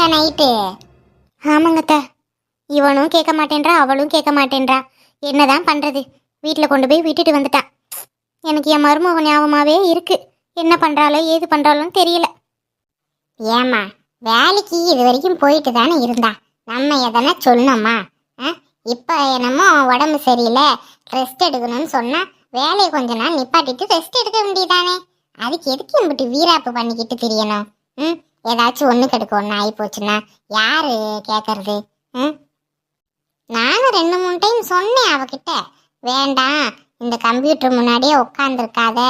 சாப்பிட்டாச்சா நைட்டு ஆமாங்கத்த. இவனும் கேட்க மாட்டேன்றா அவளும் கேட்க மாட்டேன்றா. என்னதான் பண்ணுறது வீட்டில் கொண்டு போய் விட்டுட்டு வந்துட்டான் எனக்கு என் மருமக ஞாபகமாகவே இருக்கு. என்ன பண்ணுறாலோ ஏது பண்ணுறாலோன்னு தெரியல. ஏம்மா வேலைக்கு இது வரைக்கும் போயிட்டு தானே இருந்தா? நம்ம எதனா சொன்னோமா ஆ? இப்போ என்னமோ உடம்பு சரியில்லை. ரெஸ்ட் எடுக்கணும்னு சொன்னால் வேலையை கொஞ்ச நாள் நிப்பாட்டிட்டு ரெஸ்ட் எடுக்க வேண்டியதானே அதுக்கு எதுக்கு இம்பிட்டு வீராப்பு பண்ணிக்கிட்டு தெரியணும்? ம்? ஏதாச்சும் ஒன்று கெடுக்க ஒன்று ஆகி போச்சுன்னா யார் கேட்கறது ம் நானும் ரெண்டு மூணு டைம் சொன்னேன் அவகிட்ட. வேண்டாம் இந்த கம்ப்யூட்டர் முன்னாடியே உட்காந்துருக்காத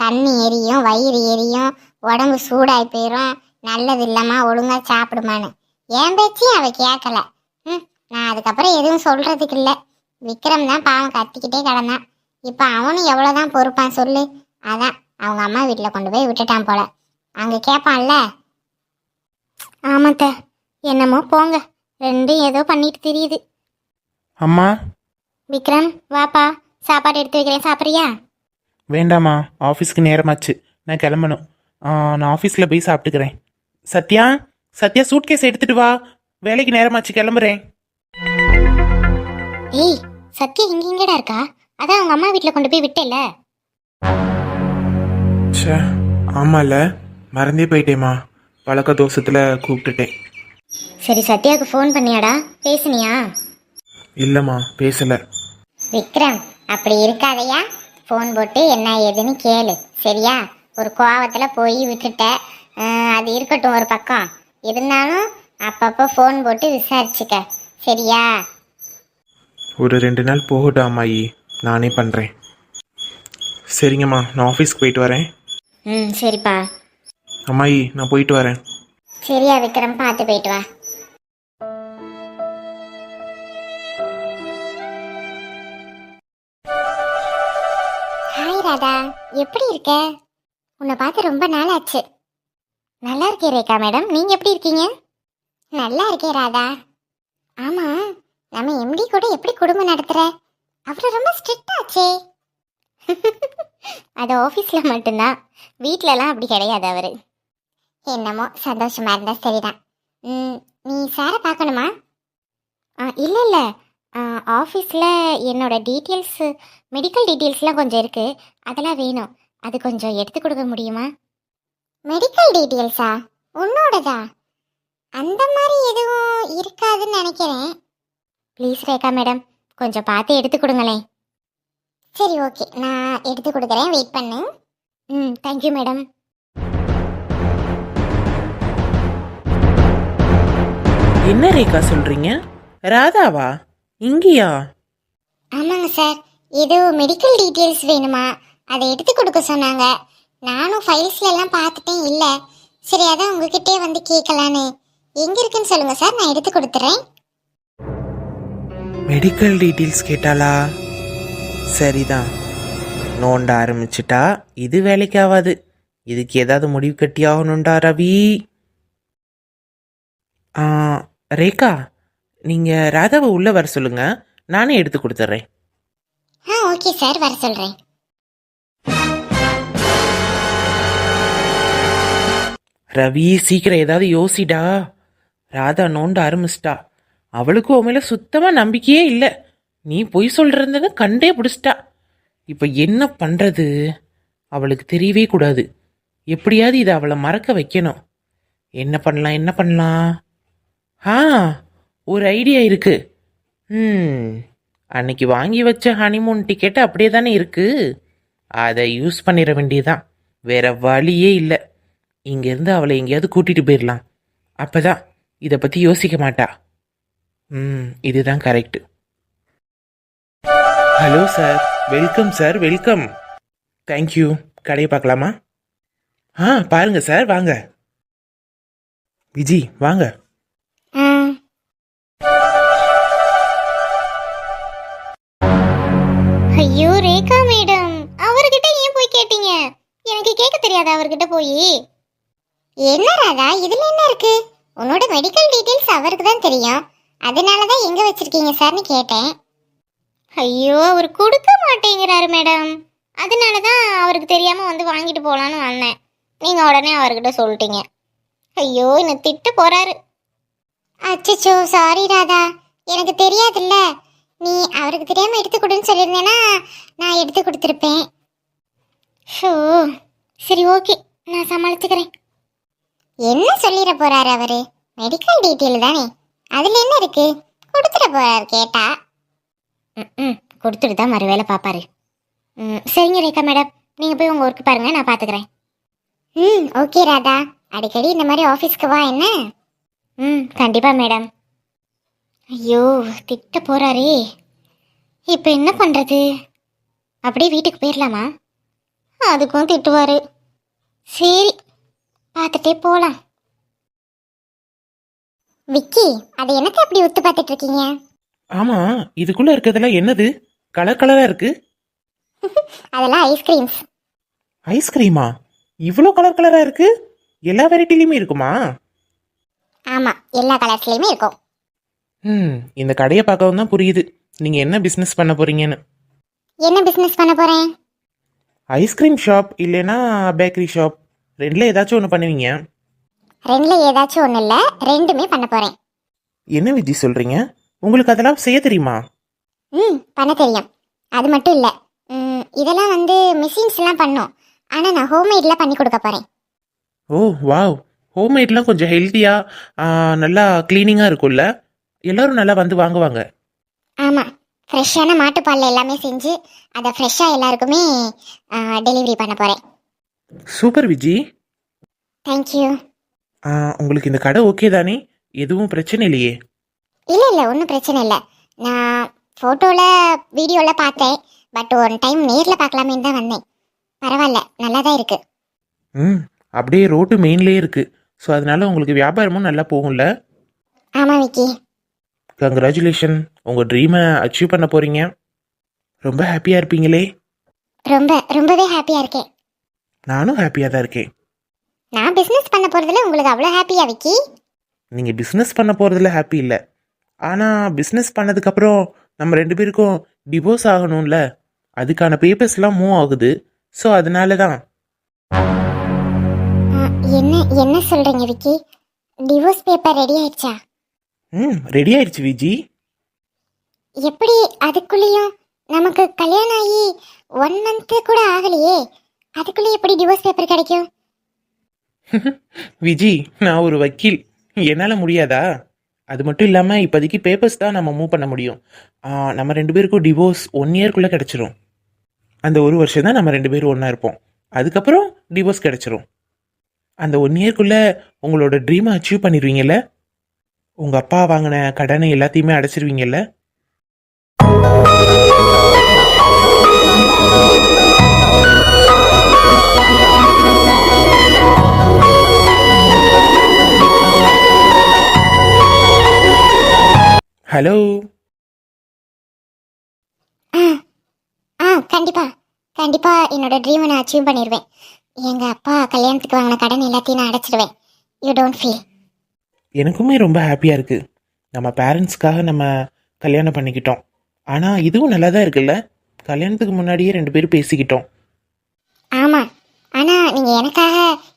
கண்ணு எரியும் வயிறு எரியும் உடம்பு சூடாகி போயிடும் நல்லது இல்லைம்மா ஒழுங்காக சாப்பிடுமான்னு. என் பேச்சையும் அவ கேட்கல ம் நான் அதுக்கப்புறம் எதுவும் சொல்கிறதுக்கு இல்லை. விக்ரம் தான் பாவம் கத்திக்கிட்டே கிடந்தான். இப்போ அவனும் எவ்வளோதான் பொறுப்பான் சொல்லு. அதான் அவங்க அம்மா வீட்டில் கொண்டு போய் விட்டுட்டான் போல. அங்கே கேட்பான்ல ஆமாத்த. என்னமோ போங்க. ரெண்டும் ஏதோ பண்ணிட்டு தெரியுது. அம்மா. விக்ரம் வாப்பா. சாப்பாடு எடுத்து வைக்கிறேன். சாப்பிட்றியா? வேண்டாம்மா. ஆஃபீஸ்க்கு நேரமாச்சு. நான் கிளம்பணும். ஆ, நான் ஆஃபீஸில் போய் சாப்பிட்டுக்கிறேன். சத்யா? சத்யா சூட்கேஸ் எடுத்துட்டு வா. வேலைக்கு நேரமாச்சு. கிளம்புறேன். ஏய் சத்யா இங்க இங்கடா இருக்கா? அதான் அவங்க அம்மா வீட்டில் கொண்டு போய் விட்டேல ச்சே ஆமால மறந்தே போயிட்டேம்மா. பழக்க தோசத்தில் கூப்பிட்டுட்டேன். சரி சத்யாவுக்கு ஃபோன் பண்ணியாடா. பேசுனியா? இல்லைம்மா பேசலை. விக்ரம் அப்படி இருக்காதையா. ஃபோன் போட்டு என்ன ஏதுன்னு கேளு சரியா? ஒரு கோவத்தில் போய் விட்டுட்ட. அஹ், அது இருக்கட்டும் ஒரு பக்கம். இருந்தாலும் அப்பப்போ ஃபோன் போட்டு விசாரிச்சுக்க சரியா? ஒரு ரெண்டு நாள் போகட்டும் அம்மாயி. நானே பண்ணுறேன் சரிங்கம்மா நான் ஆஃபீஸ்க்கு போயிட்டு வரேன். ம் சரிப்பா. அம்மாயி நான் போயிட்டு வரேன். சரியா விக்ரம் பார்த்து போயிட்டு வா. ஹாய் ராதா. எப்படி இருக்க? உன்னை பார்த்து ரொம்ப நாள் ஆச்சு நல்லா இருக்கே ரேகா மேடம். நீங்க எப்படி இருக்கீங்க? நல்லா இருக்கேன் ராதா. ஆமா நம்ம எம்டி கூட எப்படி குடும்பம் நடத்துற? அவரு ரொம்ப ஸ்ட்ரிக்ட் ஆச்சே. அது ஆஃபீஸில் மட்டும்தான். வீட்டிலலாம் அப்படி கிடையாது அவர். என்னமோ சந்தோஷமா இருந்தா சரிதான். ம், நீ சாரை பார்க்கணுமா? ஆ இல்லை இல்லை. ஆஃபீஸில் என்னோட டீட்டெயில்ஸ் மெடிக்கல் டீட்டெயில்ஸ்லாம் கொஞ்சம் இருக்குது அதெல்லாம் வேணும். அது கொஞ்சம் எடுத்து கொடுக்க முடியுமா? மெடிக்கல் டீட்டெயில்ஸா உன்னோடதா? அந்த மாதிரி எதுவும் இருக்காதுன்னு நினைக்கிறேன். Please Rekha madam. கொஞ்சம் பார்த்து எடுத்து கொடுங்களேன். சரி ஓகே நான் எடுத்து கொடுக்குறேன். வெயிட் பண்ணு. ம் தேங்க்யூ மேடம் என்ன ரேகா சொல்றீங்க? ராதாவா? இங்கேயா? ஆமாங்க சார். ஏதோ மெடிக்கல் டீட்டெயில்ஸ் வேணுமா? அதை எடுத்து கொடுக்க சொன்னாங்க. நானும் ஃபைல்ஸ்ல எல்லாம் பார்த்துட்டேன். இல்லை. சரி அதான் உங்ககிட்டே வந்து கேட்கலான்னு. எங்க இருக்குன்னு சொல்லுங்க சார். நான் எடுத்து கொடுத்துறேன். மெடிக்கல் டீட்டெயில்ஸ் கேட்டாளா? சரிதான். நோண்ட ஆரம்பிச்சிட்டா. இது வேலைக்கு ஆகாது இதுக்கு ஏதாவது முடிவு கட்டி ஆகணும்டா ரவி. ஆ, ரேகா நீங்க ராதாவை உள்ள வர சொல்லுங்க. நானே எடுத்து கொடுத்துட்றேன் ஆ ஓகே சார் வர சொல்றேன். ரவி சீக்கிரம் ஏதாவது யோசிடா. ராதா நோண்ட ஆரம்பிச்சிட்டா. அவளுக்கு உன் மேல சுத்தமா நம்பிக்கையே இல்லை. நீ பொய் சொல்றதுன்னு கண்டே பிடிச்சிட்டா. இப்போ என்ன பண்றது? அவளுக்கு தெரியவே கூடாது. எப்படியாவது இதை அவளை மறக்க வைக்கணும். என்ன பண்ணலாம் என்ன பண்ணலாம்? ஆ ஒரு ஐடியா இருக்கு. ம் அன்னைக்கு வாங்கி வச்ச ஹனிமூன் டிக்கெட் அப்படியே தானே இருக்கு. அதை யூஸ் பண்ணிட வேண்டியதுதான். வேற வழியே இல்லை. இங்கேருந்து அவளை எங்கேயாவது கூட்டிட்டு போயிடலாம் அப்பதான் இதை பற்றி யோசிக்க மாட்டா. ம் இதுதான் correct hello sir welcome sir welcome thank you கடையை பார்க்கலாமா? ஆ பாருங்க சார் வாங்க. விஜி வாங்க. போய். என்ன ராதா இதுல என்ன இருக்கு? உன்னோட மெடிக்கல் டீடைல்ஸ் அவருக்கு தான் தெரியும். அதனால தான் எங்க வச்சிருக்கீங்க சார்னு கேட்டேன். ஐயோ அவர் கொடுக்க மாட்டேங்கிறாரு மேடம். அதனால தான் அவருக்கு தெரியாம வந்து வாங்கிட்டு போலான்னு வந்தேன். நீங்க உடனே அவர்கிட்ட சொல்லிட்டீங்க. ஐயோ என்ன திட்ட போறாரு. அச்சச்சோ சாரி ராதா. எனக்கு தெரியாதுல்ல. நீ அவருக்கு தெரியாம எடுத்து கொடுன்னு சொல்லியிருந்தேன்னா நான் எடுத்து கொடுத்துருப்பேன். ஷோ. சரி ஓகே. நான் சமாளிச்சுக்கிறேன். என்ன சொல்லிட போறாரு அவரு? மெடிக்கல் டீட்டெயில் தானே. அதுல என்ன இருக்கு? கொடுத்துட போறாரு கேட்டா. ம் ம் கொடுத்துட்டு தான் மறுவேளை பார்ப்பாரு ம் சரிங்க ரேகா மேடம். நீங்கள் போய் உங்கள் ஒர்க் பாருங்கள் நான் பார்த்துக்கிறேன் ம் ஓகே ராதா. அடிக்கடி இந்த மாதிரி ஆஃபீஸ்க்கு வா என்ன? ம் கண்டிப்பாக மேடம். ஐயோ திட்ட போகிறாரே இப்போ என்ன பண்ணுறது அப்படியே வீட்டுக்கு போயிடலாமா அதுக்கும் திட்டுவார். சரி பார்த்துட்டே போகலாம் விக்கி அது எனக்கு அப்படி ஒத்து பார்த்துட்டு இருக்கீங்க? ஆமா இதுக்குள்ள இருக்கிறதெல்லாம் என்னது? கலர் கலரா இருக்கு. அதெல்லாம் ஐஸ்கிரீம்ஸ் ஐஸ்கிரீமா இவ்வளோ கலர் கலரா இருக்கு? எல்லா வெரைட்டிலையுமே இருக்குமா? ஆமா எல்லா கலர்ஸ்லயுமே இருக்கும். ம் இந்த கடையை பார்க்கவும் தான் புரியுது. நீங்க என்ன பிசினஸ் பண்ண போறீங்கன்னு. என்ன பிசினஸ் பண்ண போறேன்? ஐஸ்கிரீம் ஷாப் இல்லைன்னா பேக்கரி ஷாப் ரெண்டுல ஏதாச்சும் ஒன்று பண்ணுவீங்க? ரெண்டுல ஏதாச்சும் ஒண்ணு இல்ல. ரெண்டுமே பண்ண போறேன். என்ன விஜி சொல்றீங்க? உங்களுக்கு அதெல்லாம் செய்ய தெரியுமா? ம் பண்ண தெரியும். அது மட்டும் இல்ல. இதெல்லாம் வந்து மிஷின்ஸ் எல்லாம் பண்ணும். ஆனா நான் ஹோம்மேட்ல பண்ணி கொடுக்க போறேன். ஓ வாவ். ஹோம்மேட்லாம் கொஞ்சம் ஹெல்த்தியாக நல்லா க்ளீனிங்காக இருக்கும்ல? எல்லாரும் நல்லா வந்து வாங்குவாங்க. ஆமா. ஃப்ரெஷ்ஷான மாட்டுப்பால்ல எல்லாமே செஞ்சு அதை ஃப்ரெஷ்ஷாக எல்லாருக்குமே டெலிவரி பண்ண போறேன். சூப்பர் விஜி. தேங்க்யூ உங்களுக்கு இந்த கடை ஓகே தானே? எதுவும் பிரச்சனை இல்லையே? இல்ல இல்ல ஒன்றும் பிரச்சனை இல்லை. நான் ஃபோட்டோல வீடியோல பார்த்தேன். பட் ஒன் டைம் நேர்ல பார்க்கலாமேன்னு தான் வந்தேன். பரவாயில்ல நல்லா தான் இருக்கு. ம் அப்படியே ரோட்டு மெயின்லேயே இருக்கு. ஸோ அதனால உங்களுக்கு வியாபாரமும் நல்லா போகும்ல? ஆமா விக்கி. கங்க்ராச்சுலேஷன் உங்கள் ட்ரீமை அச்சீவ் பண்ண போகிறீங்க ரொம்ப ஹாப்பியாக இருப்பீங்களே. ரொம்ப ரொம்பவே ஹாப்பியா இருக்கேன். நானும் ஹாப்பியாக தான் இருக்கேன். நான் பிசினஸ் பண்ண போறதுல உங்களுக்கு அவ்வளோ ஹாப்பியா விக்கி? நீங்கள் பிஸ்னஸ் பண்ண போகிறதுல ஹாப்பி இல்லை. ஆனால் பிஸ்னஸ் பண்ணதுக்கப்புறம் நம்ம ரெண்டு பேருக்கும் டிவோர்ஸ் ஆகணும்ல. அதுக்கான பேப்பர்ஸ்லாம் மூவ் ஆகுது. ஸோ அதனால தான் என்ன என்ன சொல்றீங்க விக்கி? டிவோர்ஸ் பேப்பர் ரெடி ஆயிடுச்சா? ம் ரெடி ஆயிடுச்சு விஜி எப்படி அதுக்குள்ளேயும் நமக்கு கல்யாணம் ஆகி ஒன் மந்த் கூட ஆகலையே? அதுக்குள்ளேயே எப்படி டிவோர்ஸ் பேப்பர் கிடைக்கும்? விஜி நான் ஒரு வக்கீல். என்னால் முடியாதா? அது மட்டும் இல்லாமல் இப்போதைக்கு பேப்பர்ஸ் தான் நம்ம மூவ் பண்ண முடியும். நம்ம ரெண்டு பேருக்கும் டிவோர்ஸ் ஒன் இயர்க்குள்ளே கிடச்சிரும். அந்த ஒரு வருஷம் தான் நம்ம ரெண்டு பேரும் ஒன்றா இருப்போம். அதுக்கப்புறம் டிவோர்ஸ் கிடச்சிரும். அந்த ஒன் இயர்க்குள்ளே உங்களோட ட்ரீமை அச்சீவ் பண்ணிடுவீங்கல்ல? உங்கள் அப்பா வாங்கின கடனை எல்லாத்தையுமே அடைச்சிருவீங்கல்ல? ஹலோ? ஆ ஆ கண்டிப்பா. கண்டிப்பா என்னோட ட்ரீமை நான் அச்சீவ் பண்ணிடுவேன் எங்க அப்பா கல்யாணத்துக்கு வாங்கின கடன் எல்லாத்தையும் நான் அடைச்சிடுவேன் யூ டோன்ட் ஃபீல் எனக்குமே ரொம்ப ஹாப்பியாக இருக்குது நம்ம பேரண்ட்ஸ்க்காக நம்ம கல்யாணம் பண்ணிக்கிட்டோம். ஆனால் இதுவும் நல்லா தான் இருக்குல்ல? கல்யாணத்துக்கு முன்னாடியே ரெண்டு பேரும் பேசிக்கிட்டோம். ஆமா. ஆனா நீங்க எனக்காக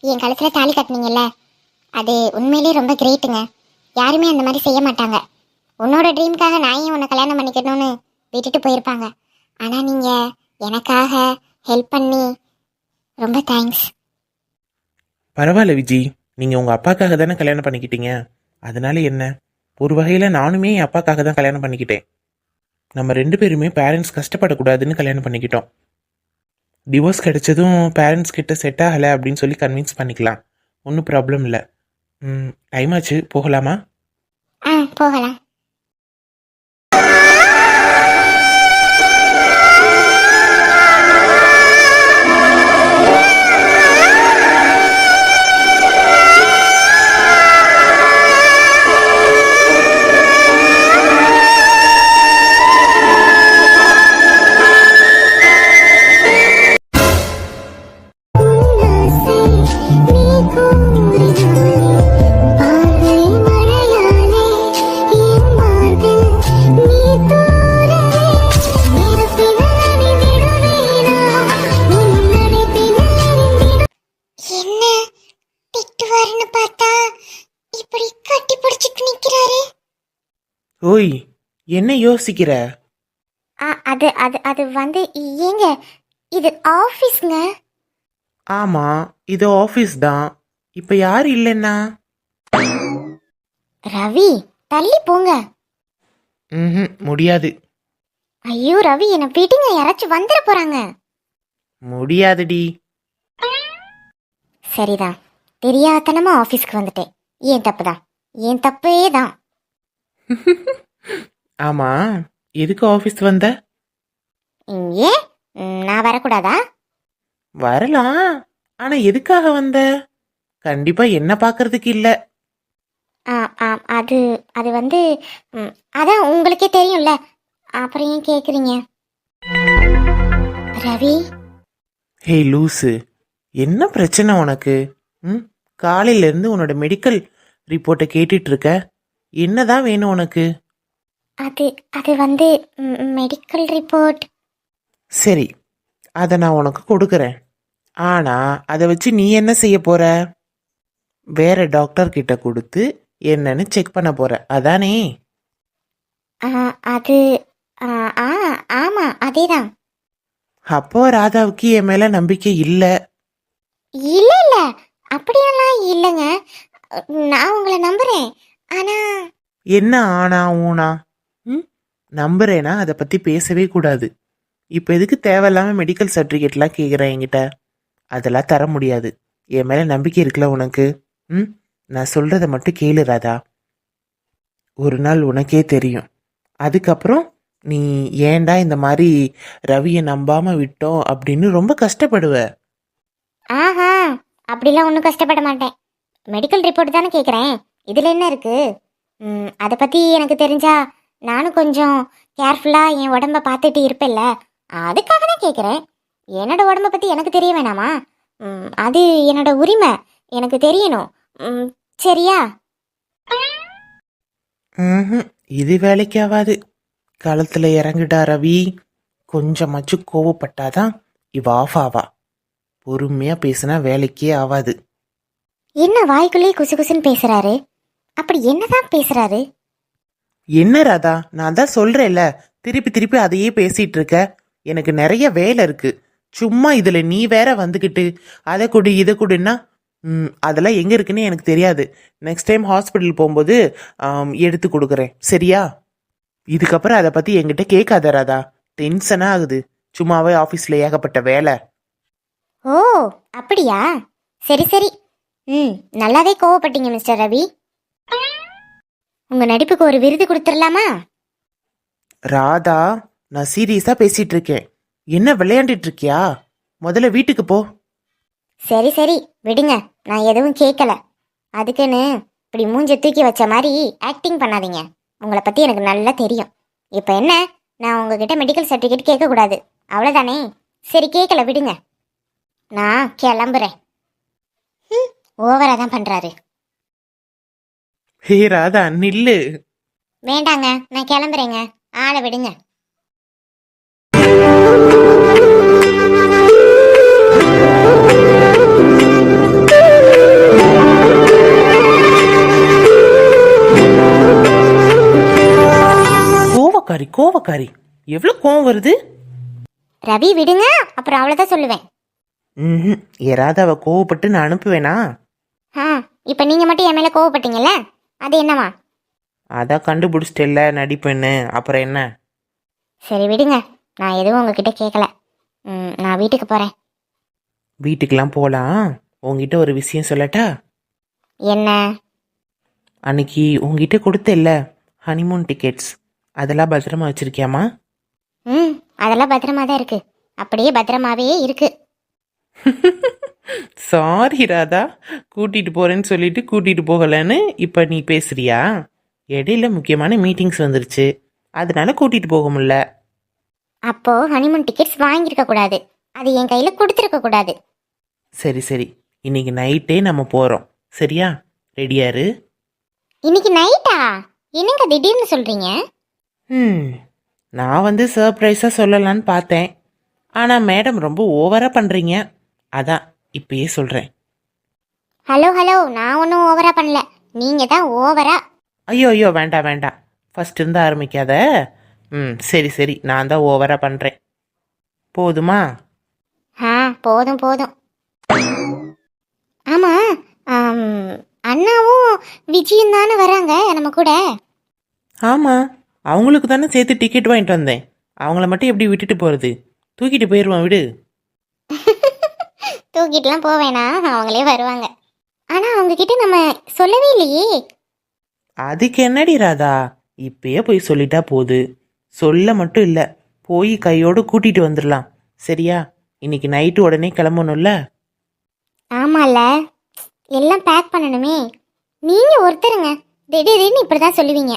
என் கழுத்துல தாலி கட்டினீங்கல்ல? அது உண்மையிலேயே ரொம்ப கிரேட்டுங்க யாருமே அந்த மாதிரி செய்ய மாட்டாங்க. உன்னோட ட்ரீம்க்காக நான் ஏன் உன்னை கல்யாணம் பண்ணிக்கணும்னு விட்டுட்டு போயிருப்பாங்க? ஆனா நீங்க எனக்காக ஹெல்ப் பண்ணி ரொம்ப தேங்க்ஸ் பரவாயில்ல விஜி. நீங்கள் உங்கள் அப்பாக்காக தானே கல்யாணம் பண்ணிக்கிட்டீங்க? அதனால என்ன? ஒரு வகையில் நானுமே என் அப்பாக்காக தான் கல்யாணம் பண்ணிக்கிட்டேன். நம்ம ரெண்டு பேருமே பேரண்ட்ஸ் கஷ்டப்படக்கூடாதுன்னு கல்யாணம் பண்ணிக்கிட்டோம். டிவோர்ஸ் கிடைச்சதும் பேரண்ட்ஸ் கிட்ட செட் ஆகலை அப்படின்னு சொல்லி கன்வின்ஸ் பண்ணிக்கலாம். ஒன்றும் ப்ராப்ளம் இல்லை. டைம் ஆச்சு. போகலாமா? ஆ போகலாம். யோசிக்கிற? ஆ அது அது அது வந்து ஏங்க இது ஆஃபீஸ்ங்க. ஆமா இது ஆஃபீஸ் தான். இப்ப யார் இல்லைன்னா? ரவி தள்ளி போங்க. ம் முடியாது. ஐயோ ரவி என்னை விடுங்க யாராச்சும் வந்துட போறாங்க. முடியாதுடி. சரிதான். தெரியாதனமா ஆஃபீஸ்க்கு வந்துட்டேன். ஏன் தப்பு தான் ஏன் தப்பே தான். ஆமா எதுக்கு ஆஃபீஸ் வந்த? ஏன் நான் வரக்கூடாதா? வரலாம் ஆனா எதுக்காக வந்த? கண்டிப்பா என்ன பார்க்கறதுக்கு இல்ல. ஆ ஆ அது அது வந்து அதான் உங்களுக்கே தெரியும்ல. அப்புறம் ஏன் கேட்குறீங்க ரவி? ஹே லூசு என்ன பிரச்சனை உனக்கு? ம் காலையில இருந்து உன்னோட மெடிக்கல் ரிப்போர்ட்டை கேட்டுட்டு இருக்க. என்னதான் வேணும் உனக்கு? அது அது வந்து மெடிக்கல் ரிப்போர்ட் சரி அதை நான் உனக்கு கொடுக்குறேன். ஆனா அதை வச்சு நீ என்ன செய்ய போற? வேற டாக்டர் கிட்ட கொடுத்து என்னன்னு செக் பண்ண போற. அதானே? அது ஆ, ஆமா அதேதான். அப்போ ராதாவுக்கு என் மேல நம்பிக்கை இல்ல. இல்ல இல்ல. அப்படியெல்லாம் இல்லைங்க. நான் உங்களை நம்புறேன். ஆனா என்ன ஆனா ஊனா? ம்? நம்புறேனா? அதை பத்தி பேசவே கூடாது. இப்போ எதுக்கு தேவையில்லாம மெடிக்கல் சர்டிஃபிகேட்லாம் கேட்குறேன் என்கிட்ட? அதெல்லாம் தர முடியாது. என் மேல நம்பிக்கை இருக்குல்ல உனக்கு? ம்? நான் சொல்றத மட்டும் கேளு ராதா. ஒரு நாள் உனக்கே தெரியும். அதுக்கப்புறம் நீ ஏன்டா இந்த மாதிரி ரவியை நம்பாம விட்டோம் அப்படின்னு ரொம்ப கஷ்டப்படுவ. ஆஹா அப்படிலாம் ஒன்றும் கஷ்டப்பட மாட்டேன். மெடிக்கல் ரிப்போர்ட் தானே கேட்குறேன் இதில் என்ன இருக்கு? ம், அதை பற்றி எனக்கு தெரிஞ்சா நானும் கொஞ்சம் கேர்ஃபுல்லாக என் உடம்ப பார்த்துட்டு இருப்பேன்ல. அதுக்காக தான் கேட்குறேன் என்னோட உடம்ப பற்றி எனக்கு தெரிய வேணாமா? அது என்னோட உரிமை. எனக்கு தெரியணும். சரியா. இது வேலைக்கு ஆகாது களத்துல இறங்குடா ரவி. கொஞ்சமாச்சும் கோவப்பட்டாதான் இவ ஆஃப் ஆவா. பொறுமையா பேசினா வேலைக்கே ஆகாது என்ன வாய்க்குள்ளேயே குசு குசுன்னு பேசுறாரு? அப்படி என்னதான் பேசுறாரு? என்ன ராதா? நான் தான் சொல்றேன்ல. திருப்பி திருப்பி அதையே பேசிட்டு இருக்க. எனக்கு நிறைய வேலை இருக்கு. சும்மா இதுல நீ வேற வந்துக்கிட்டு அதை கொடு இதை கொடுன்னா ம், அதெல்லாம் எங்க இருக்குன்னு எனக்கு தெரியாது. நெக்ஸ்ட் டைம் ஹாஸ்பிட்டல் போகும்போது எடுத்து கொடுக்குறேன். சரியா? இதுக்கப்புறம் அதை பத்தி என்கிட்ட கேட்காத ராதா. டென்ஷனா ஆகுது. சும்மாவே ஆபீஸ்ல ஏகப்பட்ட வேலை. ஓ அப்படியா? சரி சரி. ம் நல்லாவே கோவப்பட்டீங்க மிஸ்டர் ரவி. உங்க நடிப்புக்கு ஒரு விருது கொடுத்துடலாமா ராதா நான் சீரியஸா பேசிட்டு இருக்கேன் என்ன விளையாண்டுட்டு இருக்கியா முதல்ல வீட்டுக்கு போ. சரி சரி. விடுங்க. நான் எதுவும் கேட்கல அதுக்குன்னு இப்படி மூஞ்ச தூக்கி வச்ச மாதிரி ஆக்டிங் பண்ணாதீங்க. உங்களை பத்தி எனக்கு நல்லா தெரியும். இப்போ என்ன? நான் உங்ககிட்ட மெடிக்கல் சர்டிஃபிகேட் கேட்கக்கூடாது அவ்வளோதானே சரி கேட்கல விடுங்க. நான் கிளம்புறேன். ம் ஓவரா தான் பண்றாரு. ஹே ராதா நில்லு. வேண்டாங்க நான் கிளம்புறேங்க. ஆளை விடுங்க. கோவக்காரி கோவக்காரி. எவ்வளவு கோவம் வருது? ரவி விடுங்க. அப்புறம் அவ்வளோதான் சொல்லுவேன். ம் யாராவது அவ கோவப்பட்டு நான் அனுப்புவேனா? ஆ இப்போ நீங்கள் மட்டும் என் மேலே கோவப்பட்டீங்கல்ல? அது என்னவா அதான் கண்டுபிடிச்சிட்டல நடிப்பேன்னு அப்புறம் என்ன? சரி விடுங்க. நான் எதுவும் உங்ககிட்ட கேட்கல ம், நான் வீட்டுக்கு போகிறேன் வீட்டுக்கெல்லாம் போலாம். உங்ககிட்ட ஒரு விஷயம் சொல்லட்டா? என்ன? அன்னைக்கு உங்ககிட்ட கொடுத்தேல்ல ஹனிமூன் டிக்கெட்ஸ் அதெல்லாம் பத்திரமா வச்சிருக்கியாமா ம் அதெல்லாம் பத்திரமா தான் இருக்கு. அப்படியே பத்திரமாவே இருக்கு. சாரி ராதா. கூட்டிட்டு போறேன்னு சொல்லிட்டு கூட்டிட்டு போகலன்னு இப்ப நீ பேசுறியா? இடையில முக்கியமான மீட்டிங்ஸ் வந்துருச்சு. அதனால கூட்டிட்டு போக முடியல. அப்போ ஹனிமூன் டிக்கெட்ஸ் வாங்கியிருக்க கூடாது. அது என் கையில் கொடுத்துருக்க கூடாது. சரி சரி. இன்னைக்கு நைட்டே நம்ம போறோம். சரியா? ரெடியாரு? இன்னைக்கு நைட்டா என்னங்க திடீர்னு சொல்றீங்க? ம் நான் வந்து சர்ப்ரைஸாக சொல்லலான்னு பார்த்தேன். ஆனால் மேடம் ரொம்ப ஓவராக பண்ணுறீங்க அதான். இப்பயே சொல்கிறேன் ஹலோ ஹலோ நான் ஒன்றும் ஓவரா பண்ணல. நீங்க தான் ஓவரா ஐயோ ஐயோ வேண்டாம் வேண்டாம் ஃபர்ஸ்ட் இருந்து ஆரம்பிக்காத. ம் சரி சரி. நான் தான் ஓவராக பண்ணுறேன் போதுமா? ஆ போதும் போதும். ஆமா ஆம், அண்ணாவும் விஜயும் தானே வராங்க நம்ம கூட? ஆமாம் அவங்களுக்கு தானே சேர்த்து டிக்கெட் வாங்கிட்டு வந்தேன். அவங்கள மட்டும் எப்படி விட்டுட்டு போகிறது தூக்கிட்டு போயிடுவான் விடு. தூக்கிட்டுலாம் வேணாம். அவங்களே வருவாங்க. ஆனா அவங்க கிட்ட நம்ம சொல்லவே இல்லையே. அதுக்கு என்னடி ராதா? இப்பயே போய் சொல்லிட்டா போகுது சொல்ல மட்டும் இல்லை. போய் கையோடு கூட்டிட்டு வந்துடலாம் சரியா? இன்னைக்கு நைட்டு உடனே கிளம்பணும்ல? ஆமால எல்லாம் பேக் பண்ணணுமே. நீங்க ஒருத்தருங்க. திடீர்னு இப்படிதான் சொல்லுவீங்க.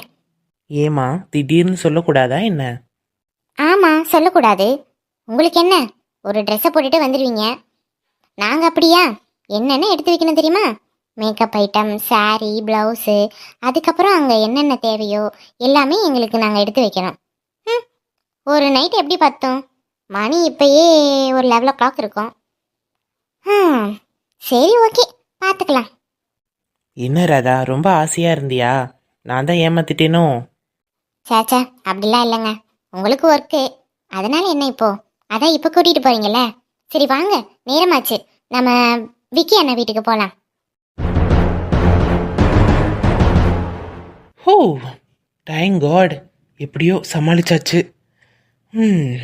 ஏமா திடீர்னு சொல்லக்கூடாதா என்ன? ஆமா சொல்லக்கூடாது. உங்களுக்கு என்ன? ஒரு ட்ரெஸ்ஸை போட்டுட்டு வந்துடுவீங்க நாங்க அப்படியா? என்னென்ன எடுத்து வைக்கணும் தெரியுமா? மேக்கப் ஐட்டம் saree ப்ளவுஸு அதுக்கப்புறம் அங்கே என்னென்ன தேவையோ எல்லாமே எங்களுக்கு நாங்கள் எடுத்து வைக்கணும். ம் ஒரு நைட் எப்படி பார்த்தோம்? மணி இப்பயே ஒரு லெவல் ஓ கிளாக் இருக்கும். ம் சரி ஓகே பார்த்துக்கலாம். என்ன ராதா ரொம்ப ஆசையாக இருந்தியா? நான் தான் ஏமாத்திட்டேனோ? சேச்சா அப்படிலாம் இல்லைங்க. உங்களுக்கு ஒர்க்கு அதனால என்ன இப்போ? அதான் இப்போ கூட்டிகிட்டு போறீங்கல்ல? சரி வாங்க. நேரமாச்சு. நம்ம விக்கி அண்ணா வீட்டுக்கு போகலாம் ஹோ தேங்க் காட் எப்படியோ சமாளிச்சாச்சு. ம்.